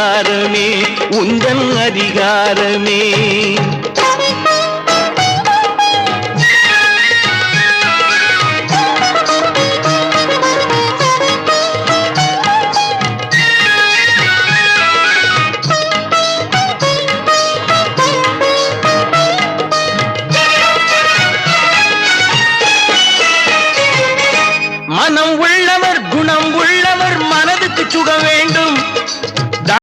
அதிகாரமே உந்தன் அதிகாரமே. மனம் உள்ளவர் குணம் உள்ளவர் மனதுக்கு சுக வேண்டும்.